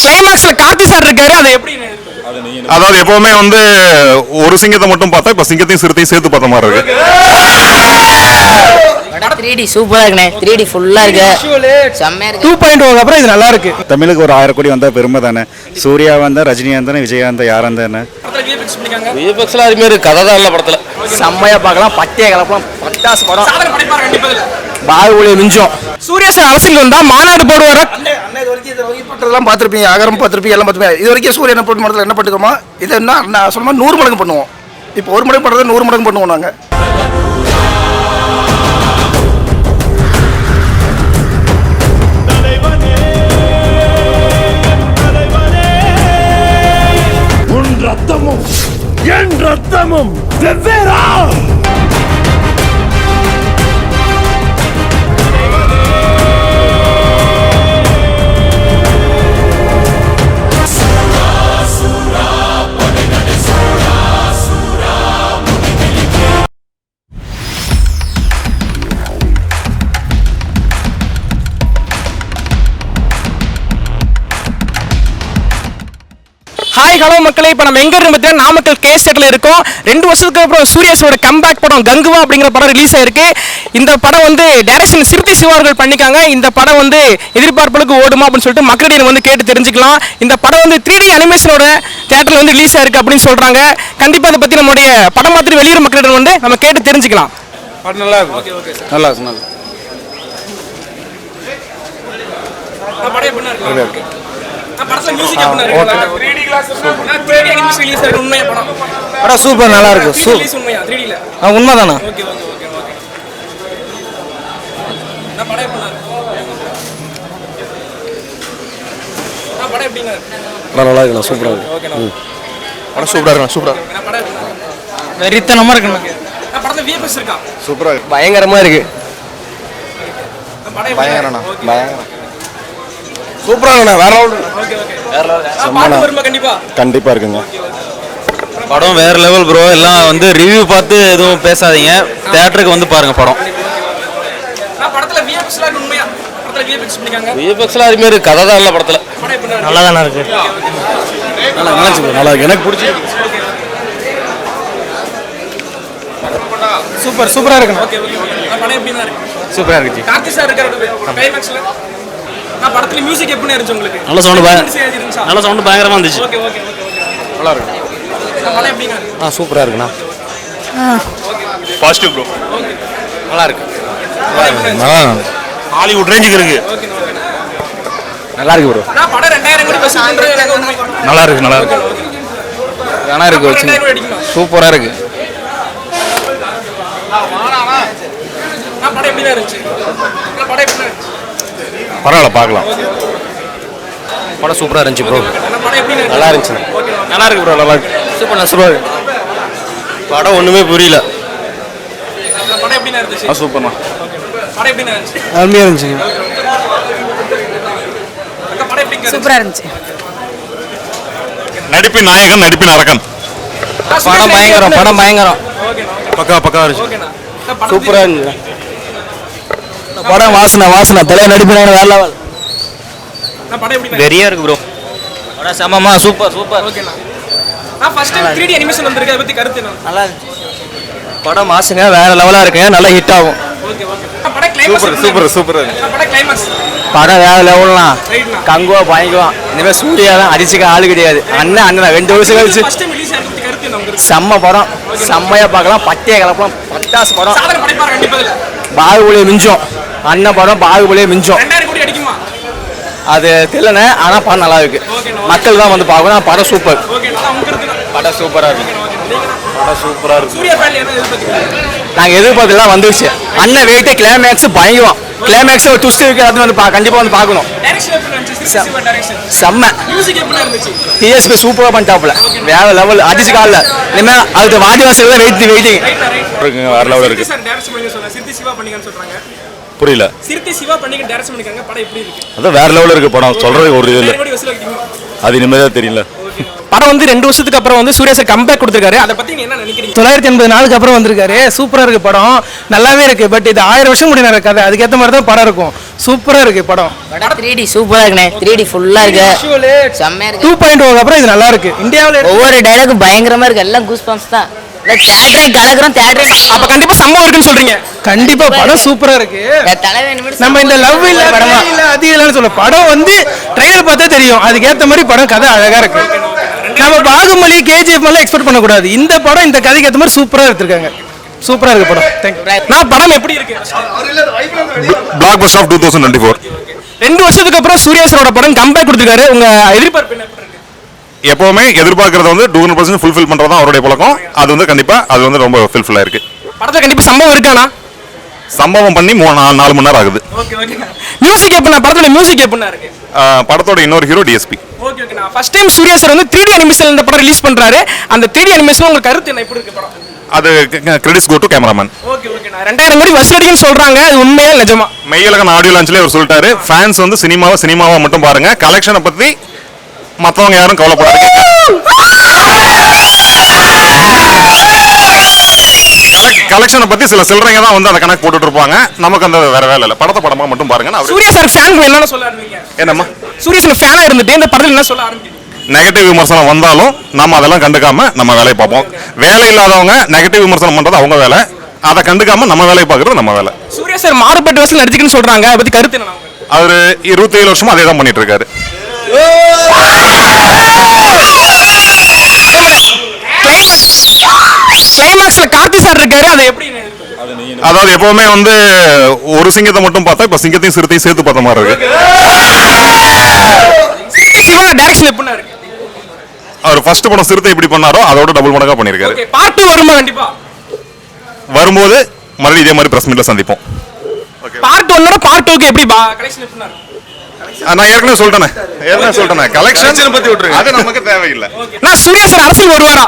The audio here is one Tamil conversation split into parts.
கிளைமாக்ஸ்ல கார்த்தி சார் இருக்காரு அது எப்படி அதாவது எப்பவுமே வந்து ஒரு சிங்கத்தை மட்டும் பார்த்தா இப்ப சிங்கத்தையும் சிறுத்தையும் சேர்த்து பார்த்த மாதிரி இருக்கு. த்ரீ டி சூப்பரா இருக்குண்ணே. த்ரீ டி ஃபுல்லா இருக்கு. செம்மையா இருக்கு. டூ பாயிண்ட் ஓ அப்புறம் இது நல்லா இருக்கு. தமிழுக்கு ஒரு ஆயிரம் கோடி பெருமை தானே? சூர்யா வந்தா ரஜினிகாந்த் விஜயகாந்த் யார் தானே அது மாதிரி கதை தான் இல்லை படத்துல. செம்மையா பார்க்கலாம். பட்டைய கலப்பலாம். பட்டாசு படம். பாகுபலியை மிஞ்சம். சூர்யா சார் அரசியல் வந்தா மாநாடு போடுவாரா? பட்டதெல்லாம் பார்த்துருப்பீங்க அகரம் பார்த்துருப்பீங்க எல்லாம் பார்த்துருப்பீங்க. இது வரைக்கும் சூரியன் போட்டு மரத்தில் என்ன பண்ணிருக்கோமோ இது என்ன நான் சொன்ன மாதிரி நூறு மடங்கு பண்ணுவோம். இப்போ ஒரு மடங்கு பண்ணுறது நூறு மடங்கு பண்ணுவோம் நாங்கள் ரத்தமும் என் ரத்தமும் வெவ்வேறா! ஹலோ மக்களே இப்போ நம்ம எங்க இருந்து பார்த்தீங்கன்னா நாமக்கல் கே செட்ல இருக்கோம். ரெண்டு வருஷத்துக்கு அப்புறம் சூர்யா சாரோட கம்பேக் படம் கங்குவா அப்படிங்கிற படம் ரிலீஸ் ஆயிருக்கு. இந்த படம் வந்து டைரக்ஷன் சிறுத்தை சிவா அவர்கள் பண்ணிக்காங்க. இந்த படம் வந்து எதிர்பார்ப்புகளுக்கு ஓடுமா அப்படின்னு சொல்லிட்டு மக்களிடையே வந்து கேட்டு தெரிஞ்சுக்கலாம். இந்த படம் வந்து த்ரீ டி அனிமேஷனோட தேட்டர்ல வந்து ரிலீஸ் ஆயிருக்கு அப்படின்னு சொல்றாங்க. கண்டிப்பா அதை பத்தி நம்மளுடைய படம் பார்த்துட்டு வெளியூர் மக்களிடம் வந்து நம்ம கேட்டு தெரிஞ்சுக்கலாம். படம் நல்லா இருக்கும். நல்லா இருக்கு? நல்லா படம்? சூப்பர் நல்லா இருக்கு உண்மைதானா? படம் நல்லா இருக்குண்ணா சூப்பராக இருக்கு. படம் சூப்பரா இருக்கு? சூப்பரா வெறித்தனமா இருக்கு? சூப்பரா இருக்கு. பயங்கரமா இருக்கு. பயங்கரண்ணா பயங்கரம். சூப்பரா இருக்குண்ணா வேற கண்டிப்பா? இருக்குங்க. படம் வேற லெவல் ப்ரோ எல்லாம் வந்து ரிவ்யூ பார்த்து எதுவும் பேசாதீங்க. தேட்டருக்கு வந்து பாருங்க படம். விஎஃப்எக்ஸ்ல அது மாதிரி கதை தான் இல்லை படத்துல. நல்லா தானே இருக்கு. நல்லா நல்லா இருக்கு bro, நல்லா இருக்கு. எனக்கு பிடிச்சி சூப்பர் சூப்பரா இருக்கு? சூப்பரா இருக்கு படத்துல மியூசிக் எப்படி இருந்துச்சு உங்களுக்கு? நல்ல சவுண்ட் நல்ல சவுண்ட் பயங்கரமா இருந்துச்சு. ஓகே ஓகே ஓகே நல்லா இருக்கு. ஆ சூப்பரா இருக்குண்ணா. பாசிட்டிவ் ப்ரோ நல்லா இருக்கு. நல்லா ஹாலிவுட் ரேஞ்சுக்கு இருக்கு. நல்லா இருக்கு. ப்ரோ நான் நல்லா இருக்கு நல்லா இருக்கு நல்லா இருக்கு. வச்சு. சூப்பரா இருக்கு. நான் படம் எப்படிதான் இருந்துச்சு? நான் படம் எப்படி இருந்துச்சு? பரவாயில்ல பார்க்கலாம். படம் சூப்பரா இருந்துச்சு ப்ரோ நான் நல்லா இருந்துச்சு. நல்லா இருக்கு ப்ரோ நல்லா இருக்கு. சூப்பர் சூப்பர் படம் ஒண்ணுமே புரியல. நான் படம் எப்படி இருந்துச்சு சூப்பர்ண்ணா. படம் எப்படி இருந்துச்சு அருமையா இருந்துச்சுங்க. எப்படி இருந்துச்சு சூப்பரா இருந்துச்சு. நடிப்பின் நாயகன் நடிப்பின் அரக்கன் படம் பயங்கரம் படம் பயங்கரம். பக்கா பக்கா இருந்துச்சு. ஓகேண்ணா. நான் படம் சூப்பரா இருந்துச்சு படம் வாசனை வாசனை. தலை நடிப்பினாங்க வேற லெவல் வெறியா இருக்கு ப்ரோ படம் செம்மமா சூப்பர் சூப்பர் ஓகேண்ணா நான் ஃபர்ஸ்ட் டைம் 3D அனிமேஷன் வந்திருக்கு அதை பத்தி கருத்து என்ன? நல்லா இருந்துச்சு. படம் மாசுங்க வேற லெவலா இருக்குங்க நல்லா ஹிட் ஆகும். ஓகே ஓகே படம் கிளைமாக்ஸ் சூப்பர் சூப்பர் நான் படம் கிளைமாக்ஸ் படம் வேற லெவல்லாம் கங்குவா பயங்குவான் இனிமே சூர்யா தான் அடிச்சுக்க ஆளு கிடையாது. அண்ணன் அண்ணன் ரெண்டு வருஷம் கழிச்சு. ஃபர்ஸ்ட் டைம் ரிலீஸ் ஆகிறது கருத்து என்ன உங்களுக்கு? செம்ம படம். செம்மையா பார்க்கலாம். பட்டைய கலப்பலாம் பட்டாசு படம். சாதனை படைப்பாரு கண்டிப்பா பாகுபலியை மிஞ்சம். அண்ணன் படம் பாகுபலியை மிஞ்சம். ரெண்டாயிரம் கோடி அடிக்குமா? அது தெரியலண்ணே ஆனா படம் நல்லா இருக்கு. மக்கள் தான் வந்து பார்க்கணும். படம் சூப்பர் படம் சூப்பரா இருக்கு. படம் சூப்பரா இருக்கு. சூர்யா ஃபேன் என்ன எதிர்பார்க்கிறீங்க? நாங்க எதிர்பார்த்தெல்லாம் வந்துருச்சு. அண்ணன் வெயிட்டே கிளைமேக்ஸ் பயங்குவோம் கிளைமேக்ஸ் ஒரு ட்விஸ்ட் இருக்கு அது வந்து பா- கண்டிப்பா வந்து பார்க்கணும். செம்ம. மியூசிக் எப்படி இருந்துச்சு? டிஎஸ்பி சூப்பரா பண்ணிட்டாப்ல வேற லெவல் அடிச்சு காலில். இனிமே அதுக்கு வாதிவாசி வெயிட் வெயிட்டிங் இருக்குங்க வேற லெவல் இருக்கு. புரியல. சிறுத்தை சிவா பண்ணிக்க டைரக்ஷன் பண்ணிருக்காங்க படம் எப்படி இருக்கு? அதான் வேற லெவல் இருக்கு படம். சொல்றது ஒரு இது இல்ல. அது இனிமேதான் தெரியல. படம் வந்து ரெண்டு வருஷத்துக்கு அப்புறம் வந்து சூர்யா சார் கம்பேக் கொடுத்துருக்காரு. அதை பத்தி நீ என்ன நினைக்கிறீங்க? தொள்ளாயிரத்தி எண்பது நாளுக்கு அப்புறம் வந்திருக்காரு. சூப்பரா இருக்கு படம். நல்லாவே இருக்கு. பட் இது ஆயிரம் வருஷம் முன்னாடி நடக்கிற கதை. அதுக்கேற்ற மாதிரி தான் படம் இருக்கும். சூப்பரா இருக்கு படம். த்ரீ டி சூப்பரா இருக்குண்ணே. த்ரீ டி ஃபுல்லா இருக்கு. செம்மையா டூ இருக்கு பாயிண்ட் ஓக்கு அப்புறம் இது நல்லா இருக்கு. இந்தியாவில் ஒவ்வொரு டைலாகும் பயங்கரமா இருக்கு. எல்லாம் கூஸ் பம்ப்ஸ் தான். தேட்டரையும் கலக்குறோம் தேட்டரையும் அப்ப கண்டிப்பா சம்பவம் இருக்குன்னு சொல்றீங்க. கண்டிப்பா படம் சூப்பரா இருக்கு. தலைவன் நம்ம இந்த லவ் இல்ல படமா? இல்ல அது இல்லைன்னு சொல்ல படம் வந்து ட்ரைலர் பார்த்தா தெரியும். அதுக்கேற்ற மாதிரி படம் கதை அழகா இருக்கு. நம்ம பாகுமலி கேஜிஎஃப் எல்லாம் எக்ஸ்பெக்ட் பண்ணக்கூடாது. இந்த படம் இந்த கதைக்கு ஏற்ற மாதிரி சூப்பரா எடுத்திருக்காங்க. சூப்பரா இருக்கு படம். தேங்க்யூ நான் படம் எப்படி இருக்கு? Blockbuster of two thousand twenty four ரெண்டு வருஷத்துக்கு அப்புறம் சூர்யா சாரோட படம் கம்பேக் கொடுத்துருக்காரு. உங்க எதிர்பார்ப்பு எப்பவுமே எதிர்பார்க்கறது வந்து டூ ஹண்ட்ரட் பர்சன்ட் ஃபுல்ஃபில் பண்றது தான் அவருடைய பழக்கம். அது வந்து கண்டிப்பா அது வந்து ரொம்ப ஃபுல்ஃபில்லா இருக்கு. படத்துல கண்டிப்பா சம்பவம் இருக்கானா சம்பவம் பண்ணி மூணு நாலு நாலு மணி நேரம் ஆகுது. மியூசிக் எப்படின்னா படத்துல மியூசிக் இருக்கு? ஆஹ் படத்தோட இன்னொரு ஹீரோ டிஎஸ்பி ஓகே ஓகே நான் ஃபர்ஸ்ட் டைம் சூர்யா சார் வந்து 3D அனிமேஷன் இந்த படம் ரிலீஸ் பண்றாரு. அந்த 3D அனிமேஷன் உங்க கருத்து என்ன? எப்படி இருக்கு படம்? அது credits go to cameraman okay okay நான் ரெண்டாயிரம் கோடி வசூல் அடிக்குன்னு சொல்றாங்க. அது உண்மையா நிஜமா? மெய்யலகன் ஆடியோ லான்ச்லேயே அவர் சொல்லிட்டாரு. ஃபேன்ஸ் வந்து சினிமாவை சினிமாவை மட்டும் பாருங்க. கலெக்ஷனை பத்தி மற்றவங்க யாரும் கவலைப்படாதீங்க. கலெக்ஷனை பத்தி சில சில்லறைங்க தான் வந்து அந்த கணக்கு போட்டுட்டு இருப்பாங்க நமக்கு அந்த வேற வேலை இல்லை. படத்தை படமா மட்டும் பாருங்க. சூர்யா சார் ஃபேன் என்னன்னு சொல்ல ஆரம்பிங்க? என்னம்மா? சூர்யா சார் ஃபேனா இருந்துட்டு இந்த படத்துல என்ன சொல்ல ஆரம்பிங்க நெகட்டிவ் விமர்சனம் வந்தாலும் நம்ம அதெல்லாம் கண்டுக்காம நம்ம வேலையை பார்ப்போம். வேலை இல்லாதவங்க நெகட்டிவ் விமர்சனம் பண்றது அவங்க வேலை. அதை கண்டுக்காம நம்ம வேலையை பார்க்கறது நம்ம வேலை. சூர்யா சார் மாறுபட்ட வசூல் நடிச்சுக்குன்னு சொல்றாங்க. அதை பத்தி கருத்து என்ன? அவரு இருபத்தி ஏழு வருஷமா அதே தான் பண்ணிட்டு இருக்காரு. கிளைமாக்ஸ்ல கார்த்தி சார் இருக்காரு அதை எப்படி அதாவது எப்பவுமே வந்து ஒரு சிங்கத்தை மட்டும் பார்த்தா இப்ப சிங்கத்தையும் சிறுத்தையும் சேர்த்து பார்த்த மாதிரி இருக்கு. சிறுத்தை சிவா டைரக்ஷன் எப்படின்னா இருக்கு? அவர் ஃபர்ஸ்ட் படம் சிறுத்தை எப்படி பண்ணாரோ அதோட டபுள் மடங்கா பண்ணிருக்காரு ஓகே பார்ட் டூ வருமா கண்டிப்பா? வரும்போது மறுபடியும் இதே மாதிரி பிரஸ் மீட்ல சந்திப்போம். பார்ட் ஒன்னோட பார்ட் டூக்கு எப்படி கலெக்ஷன் ஆ, நான் ஏற்கனவே சொல்லிட்டேனே. ஏற்கனவே சொல்லிட்டேனே. கலெக்ஷன் பத்தி விட்டுருங்க. அது நமக்கு தேவையில்லை. நான் சூர்யா சார் அரசியல் வருவாரா?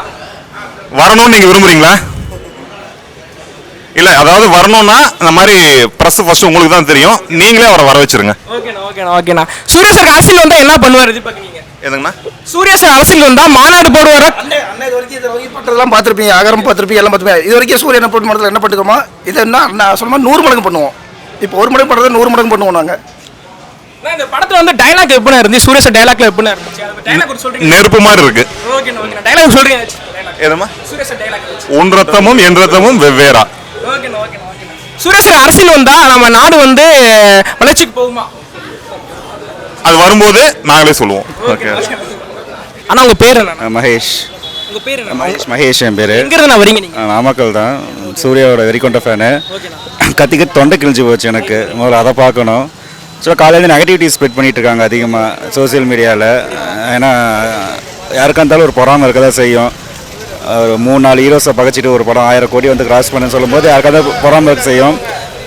வரணும்னு நீங்க விரும்புறீங்களா? இல்ல அதாவது வரணும்னா இந்த மாதிரி பிரஸ் ஃபர்ஸ்ட் உங்களுக்கு தான் தெரியும். நீங்களே அவரை வர வச்சிருங்க. ஓகேண்ணா ஓகேண்ணா ஓகேண்ணா சூர்யா சார் அரசியல் வந்தா என்ன பண்ணுவார் எதிர்பார்க்குறீங்க? எதுங்கண்ணா? சூர்யா சார் அரசியல் வந்தா மாநாடு போடுவாரா? அண்ணன் இது வரைக்கும் இது வரைக்கும் பண்றதெல்லாம் பார்த்துருப்பீங்க. அகரம் பார்த்துருப்பீங்க எல்லாம் பார்த்துருப்பீங்க. இது வரைக்கும் சூரியன் போட்டு மரத்தில் என்ன பண்ணிருக்கோமோ இது என்ன நான் சொன்ன மாதிரி நூறு மடங்கு பண்ணுவோம். இப்போ ஒரு மடங்கு பண்ணுறது நூறு மடங்கு பண்ணுவோம் நாங்கள் நான் இந்த படத்துல வந்து டைலாக் எப்படினா இருந்து சூர்யா சார் டைலாக்ல எப்படினா இருந்துச்சு? டைலாக் சொல்றீங்க நெருப்பு மாதிரி இருக்கு. டைலாக் சொல்றீங்க டைலாக் எதுமா சூர்யா சார் டைலாக் உன் ரத்தமும் என் ரத்தமும் வெவ்வேறா. சார் அரசியல் வந்தா நம்ம நாடு வந்து வளர்ச்சிக்கு போகுமா? அது வரும்போது நாங்களே சொல்லுவோம். ஓகே ஆனா உங்க பேர் என்ன மகேஷ். உங்க பேர் என்ன மகேஷ் மகேஷ் என் பேர். எங்க இருந்து நான் வரீங்க நீங்க? நாமக்கல் தான். சூர்யாவோட வெறிக்கொண்ட ஃபேனு கத்தி கத்தி தொண்டை கிழிஞ்சு போச்சு எனக்கு. முதல்ல அதை பார்க்கணும். ஸோ காலையில் நெகட்டிவிட்டி ஸ்ப்ரெட் பண்ணிகிட்டு இருக்காங்க அதிகமாக சோஷியல் மீடியாவில் ஏன்னா யாருக்கா இருந்தாலும் ஒரு பொறாமல் இருக்க தான் செய்யும். ஒரு மூணு நாலு ஹீரோஸை பகச்சிட்டு ஒரு படம் ஆயிரம் கோடி வந்து கிராஸ் பண்ணுன்னு சொல்லும்போது யாருக்காக இருந்தாலும் பொறாமல் இருக்க செய்யும்.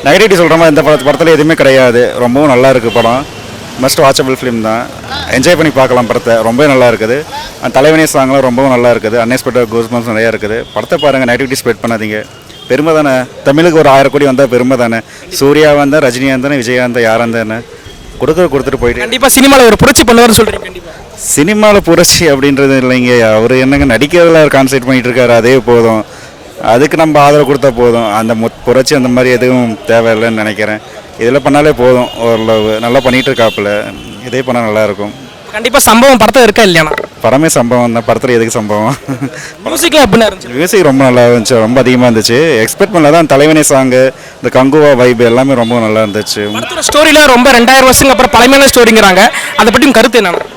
நெகட்டிவிட்டி சொல்கிற மாதிரி இந்த படத்து படத்தில் எதுவுமே கிடையாது. ரொம்பவும் நல்லா இருக்குது படம். மஸ்ட் வாட்சபிள் ஃபிலிம் தான். என்ஜாய் பண்ணி பார்க்கலாம் படத்தை. ரொம்பவே நல்லா இருக்குது. அந்த தலைவனே சாங்லாம் ரொம்பவும் நல்லா இருக்குது. அன்எக்ஸ்பெக்டட் கோஸ்பன்ஸ் நிறையா இருக்குது. படத்தை பாருங்கள் நெகட்டிவிட்டி ஸ்ப்ரெட் பண்ணாதீங்க. பெருமை தானே தமிழுக்கு ஒரு ஆயிரம் கோடி வந்தால் பெருமை தானே சூர்யா வந்தா ரஜினிகாந்த் விஜயகாந்த் யாராக இருந்தானே கொடுக்குற கொடுத்துட்டு போயிட்டு. கண்டிப்பா சினிமால ஒரு புரட்சி பண்ணுவார்னு கண்டிப்பா. சினிமாவில் புரட்சி அப்படின்றது இல்லைங்க. அவர் என்னங்க நடிக்கிறதுல கான்சென்ட்ரேட் பண்ணிட்டு இருக்காரு அதே போதும். அதுக்கு நம்ம ஆதரவு கொடுத்தா போதும். அந்த புரட்சி அந்த மாதிரி எதுவும் தேவையில்லைன்னு நினைக்கிறேன். இதில் பண்ணாலே போதும் ஓரளவு. நல்லா பண்ணிட்டு இருக்காப்புல இதே பண்ணால் நல்லாயிருக்கும் கண்டிப்பா சம்பவம் படத்துல இருக்கா இல்லையாண்ணா? படமே சம்பவம் தான் படத்தில் எதுக்கு சம்பவம்? மியூசிக்லாம் எப்படின்னா இருந்துச்சு. மியூசிக் ரொம்ப நல்லா இருந்துச்சு ரொம்ப அதிகமாக இருந்துச்சு. எக்ஸ்பெக்ட் பண்ணல தான் தலைவனே சாங்கு இந்த கங்குவா வைப் எல்லாமே ரொம்ப நல்லா இருந்துச்சு. ஸ்டோரியில ரொம்ப ரெண்டாயிரம் வருஷங்க அப்புறம் பழமையான ஸ்டோரிங்கிறாங்க அதை உங்க கருத்து என்ன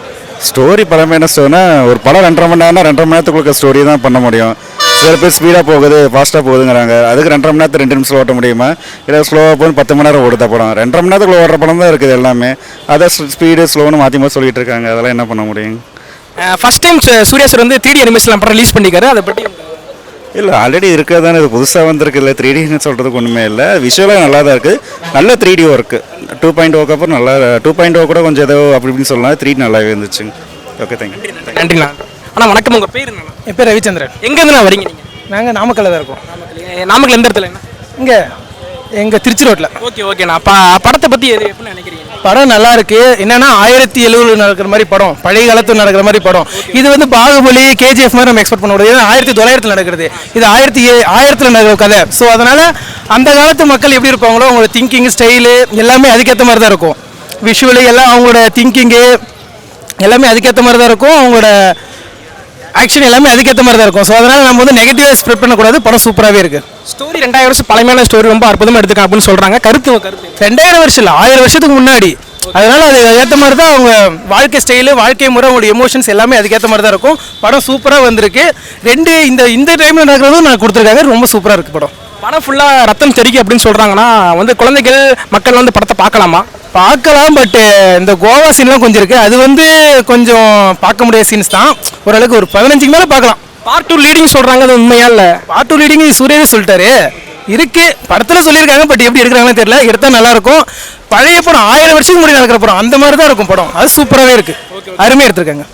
ஸ்டோரி பழமையான ஸ்டோரினா ஒரு படம் ரெண்டரை மணி நேரம்னா ரெண்டரை மணி நேரத்துக்குள்ள ஸ்டோரி தான் பண்ண முடியும். சில பேர் ஸ்பீடாக போகுது ஃபாஸ்ட்டாக போகுதுங்கிறாங்க. அதுக்கு ரெண்டரை மணி நேரத்துக்கு ரெண்டு நிமிஷம் ஓட்ட முடியுமா? இல்லை ஸ்லோவாக போகுது பத்து மணி நேரம் ஓடுத படம். ரெண்டரை மணி நேரத்துக்குள்ள ஓடுற படம் தான் இருக்குது எல்லாமே. அதை ஸ்பீடு ஸ்லோன்னு மாற்றி மாற்றி சொல்லிட்டு இருக்காங்க. அதெல்லாம் என்ன பண்ண முடியும்? ஃபர்ஸ்ட் டைம் சூர்யா சார் வந்து 3D அனிமேஷன் படம் ரிலீஸ் பண்ணிருக்காரு அதை பற்றி இல்லை ஆல்ரெடி இருக்கிறதானே இது? புதுசாக வந்திருக்கு இல்லை த்ரீ டின்னு சொல்கிறதுக்கு ஒன்றுமே இல்லை. விஷுவலாக நல்லா தான் இருக்குது நல்ல three D work two point ஓக்கு அப்புறம் நல்லா டூ பாயிண்ட் ஓ கூட கொஞ்சம் ஏதோ அப்படி இப்படின்னு சொல்லலாம். த்ரீ நல்லாவே இருந்துச்சு. ஓகே தேங்க்யூ நன்றிண்ணா அண்ணா வணக்கம். உங்க பேர் என்ன என் பேர் ரவிச்சந்திரன். எங்க இருந்து நான் வரீங்க நீங்க? நாங்கள் நாமக்கல்ல தான் இருக்கோம். நாமக்கல் எந்த இடத்துல? என்ன? இங்கே எங்கள் திருச்சி ரோட்டில் ஓகே ஓகேண்ணா படத்தை பத்தி எது எப்படின்னு நினைக்கிறீங்க? படம் நல்லா இருக்கு. என்னன்னா ஆயிரத்தி எழுபதுல நடக்கிற மாதிரி படம் பழைய காலத்தில் நடக்கிற மாதிரி படம். இது வந்து பாகுபலி கேஜிஎஃப் மாதிரி நம்ம எக்ஸ்பெக்ட் பண்ண முடியாது. ஆயிரத்தி தொள்ளாயிரத்தில் நடக்கிறது. இது ஆயிரத்தி ஏ ஆயிரத்தில் நடக்கிற கதை. ஸோ அதனால அந்த காலத்து மக்கள் எப்படி இருப்பாங்களோ அவங்களோட திங்கிங் ஸ்டைலு எல்லாமே அதுக்கேற்ற மாதிரி தான் இருக்கும். விஷுவலி எல்லாம் அவங்களோட திங்கிங்கு எல்லாமே அதுக்கேற்ற மாதிரி தான் இருக்கும். அவங்களோட ஆக்ஷன் எல்லாமே அதுக்கேற்ற மாதிரி தான் இருக்கும். ஸோ அதனால நம்ம வந்து நெகட்டிவாக ஸ்ப்ரெட் பண்ணக்கூடாது. படம் சூப்பராகவே இருக்கு. ஸ்டோரி ரெண்டாயிரம் வருஷம் பழமையான ஸ்டோரி ரொம்ப அற்புதமா எடுத்துக்காங்க அப்படின்னு சொல்றாங்க. கருத்து கருத்து. ரெண்டாயிரம் வருஷம் இல்லை ஆயிரம் வருஷத்துக்கு முன்னாடி அதனால அது ஏற்ற மாதிரி தான் அவங்க வாழ்க்கை ஸ்டைலு வாழ்க்கை முறை அவங்களோட எமோஷன்ஸ் எல்லாமே அதுக்கேற்ற மாதிரி தான் இருக்கும். படம் சூப்பராக வந்திருக்கு. ரெண்டு இந்த இந்த டைமில் நடக்கிறதும் நான் கொடுத்துருக்காங்க. ரொம்ப சூப்பராக இருக்குது படம். படம் ஃபுல்லாக ரத்தம் தெரிக்கும் அப்படின்னு சொல்கிறாங்கன்னா வந்து குழந்தைகள் மக்கள் வந்து படத்தை பார்க்கலாமா? பார்க்கலாம் பட்டு இந்த கோவா சீன்லாம் கொஞ்சம் இருக்குது அது வந்து கொஞ்சம் பார்க்க முடியாத சீன்ஸ் தான். ஓரளவுக்கு ஒரு பதினஞ்சுக்கு மேலே பார்க்கலாம். பார்ட் டூ லீடிங் சொல்கிறாங்க அது உண்மையா ஆர்ட் டூ லீடிங் சூரியவே சொல்லிட்டாரு. இருக்கு. படத்துல சொல்லியிருக்காங்க பட் எப்படி எடுக்கிறாங்கன்னு தெரியல. எடுத்தா நல்லா இருக்கும் பழைய படம் ஆயிரம் வருஷத்துக்கு முன்னாடி நடக்கிற படம் அந்த மாதிரி தான் இருக்கும் படம். அது சூப்பராகவே இருக்கு. அருமையாக எடுத்திருக்காங்க.